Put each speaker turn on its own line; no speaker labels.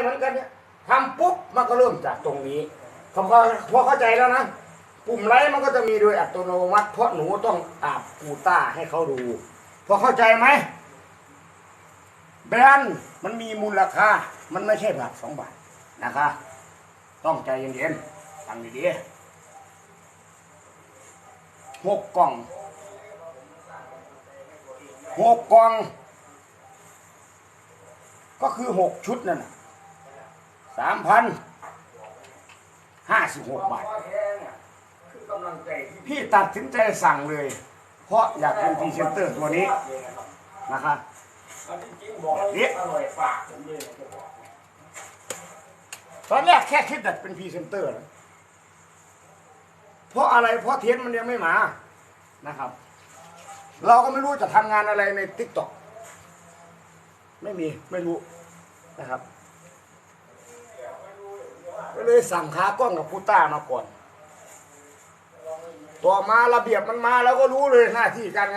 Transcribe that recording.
เหมือนกันเนี่ยทำปุ๊บมันก็เริ่มจากตรงนี้พอพอเข้าใจแล้วนะปุ่มไลค์มันก็จะมีโดยอัตโนมัติเพราะหนูต้องอาบกูต้าให้เขาดู พอเข้าใจไหมแบรนด์มันมีมูลค่า มันไม่ใช่บาทสองบาทนะคะ ต้องใจเย็นๆฟังดีๆหกกล่องหกกล่อง ก็คือหกชุดนั่น สามพันห้าสิบหกบาท พี่ตัดสินใจสั่งเลย เพราะอยากเป็นพรีเซนเตอร์ตัวนี้นะคะนี่ตอนแรกแค่คิดแต่เป็นพรีเซนเตอร์นะเพราะอะไรเพราะเทนมันยังไม่มานะครับ เราก็ไม่รู้จะทำงานอะไรในทิกตอกไม่มีไม่รู้นะครับ เลยสั่งขากล้องกับผู้ต้ามาก่อน ต่อมาระเบียบมันมาแล้วก็รู้เลยหน้าที่การงาน